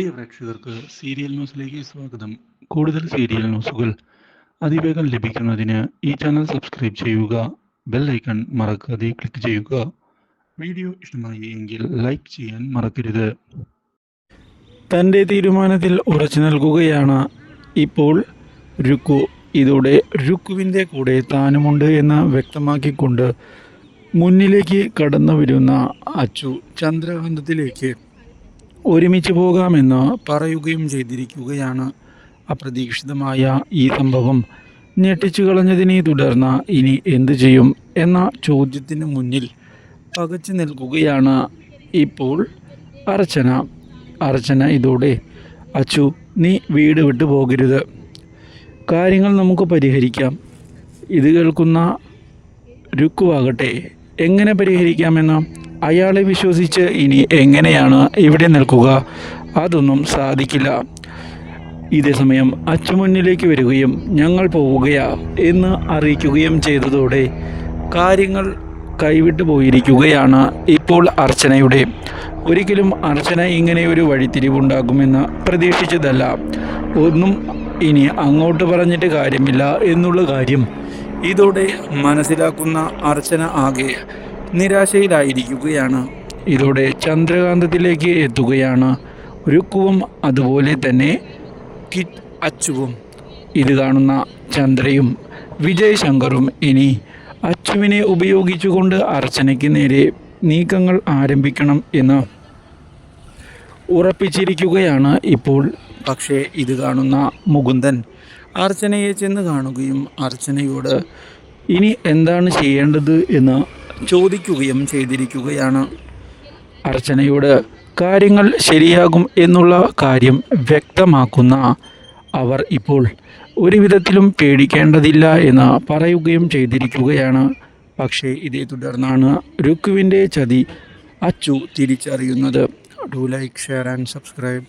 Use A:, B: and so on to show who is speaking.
A: പ്രിയ പ്രേക്ഷകർക്ക് സീരിയൽ ന്യൂസിലേക്ക് സ്വാഗതം. കൂടുതൽ സീരിയൽ ന്യൂസുകൾ അതിവേഗം ലഭിക്കുന്നതിന് ഈ ചാനൽ സബ്സ്ക്രൈബ് ചെയ്യുക ബെൽ ഐക്കൺ മറക്കാതെ ക്ലിക്ക് ചെയ്യുക. വീഡിയോ ഇഷ്ടമായി എങ്കിൽ ലൈക്ക് ചെയ്യാൻ മറക്കരുത്. തന്റെ തീരുമാനത്തിൽ ഉറച്ചു നൽകുകയാണ് ഇപ്പോൾ രുക്കു ഇതോടെ രുക്കുവിന്റെ കൂടെ താനുമുണ്ട് എന്ന് വ്യക്തമാക്കിക്കൊണ്ട് മുന്നിലേക്ക് കടന്നു വരുന്ന അച്ചു ചന്ദ്രകാന്തത്തിലേക്ക് ഒരുമിച്ച് പോകാമെന്ന് പറയുകയും ചെയ്തിരിക്കുകയാണ്. അപ്രതീക്ഷിതമായ ഈ സംഭവം ഞെട്ടിച്ചു കളഞ്ഞതിനെ തുടർന്ന് ഇനി എന്തു ചെയ്യും എന്ന ചോദ്യത്തിന് മുന്നിൽ പകച്ചു നിൽക്കുകയാണ് ഇപ്പോൾ അർച്ചന. അർച്ചന ഇതോടെ അച്ചു നീ വീട് വിട്ടു പോകരുത്. കാര്യങ്ങൾ നമുക്ക് പരിഹരിക്കാം. ഇത് കേൾക്കുന്ന രുക്കുവാകട്ടെ എങ്ങനെ പരിഹരിക്കാമെന്ന് അയാളെ വിശ്വസിച്ച് ഇനി എങ്ങനെയാണ് ഇവിടെ നിൽക്കുക? അതൊന്നും സാധിക്കില്ല. ഇതേ സമയം അച്ചുമുന്നിലേക്ക് വരികയും ഞങ്ങൾ പോവുകയാ എന്ന് അറിയിക്കുകയും ചെയ്തതോടെ കാര്യങ്ങൾ കൈവിട്ടു പോയിരിക്കുകയാണ് ഇപ്പോൾ അർച്ചനയുടെ. ഒരിക്കലും അർച്ചന ഇങ്ങനെ ഒരു വഴിത്തിരിവുണ്ടാകുമെന്ന് പ്രതീക്ഷിച്ചതല്ല. ഒന്നും ഇനി അങ്ങോട്ട് പറഞ്ഞിട്ട് കാര്യമില്ല എന്നുള്ള കാര്യം. ഇതോടെ മനസ്സിലാക്കുന്ന അർച്ചന ആകെ നിരാശയിലായിരിക്കുകയാണ്. ഇതോടെ ചന്ദ്രകാന്തത്തിലേക്ക് എത്തുകയാണ്. രുക്കുവും അതുപോലെ തന്നെ കിറ്റ് അച്ചുവും. ഇത് കാണുന്ന ചന്ദ്രയും വിജയ് ശങ്കറും ഇനി അച്ചുവിനെ ഉപയോഗിച്ചുകൊണ്ട് അർച്ചനയ്ക്ക് നേരെ നീക്കങ്ങൾ ആരംഭിക്കണം എന്ന് ഉറപ്പിച്ചിരിക്കുകയാണ് ഇപ്പോൾ. പക്ഷേ ഇത് കാണുന്ന മുകുന്ദൻ അർച്ചനയെ ചെന്ന് കാണുകയും അർച്ചനയോട് ഇനി എന്താണ് ചെയ്യേണ്ടത്? എന്ന് ചോദിക്കുകയും ചെയ്തിരിക്കുകയാണ്. അർച്ചനയോട് കാര്യങ്ങൾ ശരിയാകും എന്നുള്ള കാര്യം വ്യക്തമാക്കുന്ന അവർ ഇപ്പോൾ ഒരു വിധത്തിലും പേടിക്കേണ്ടതില്ല എന്ന് പറയുകയും ചെയ്തിരിക്കുകയാണ്. പക്ഷേ ഇതേ തുടർന്നാണ് രുക്കുവിന്റെ ചതി അച്ചു തിരിച്ചറിയുന്നത്. Do like share and subscribe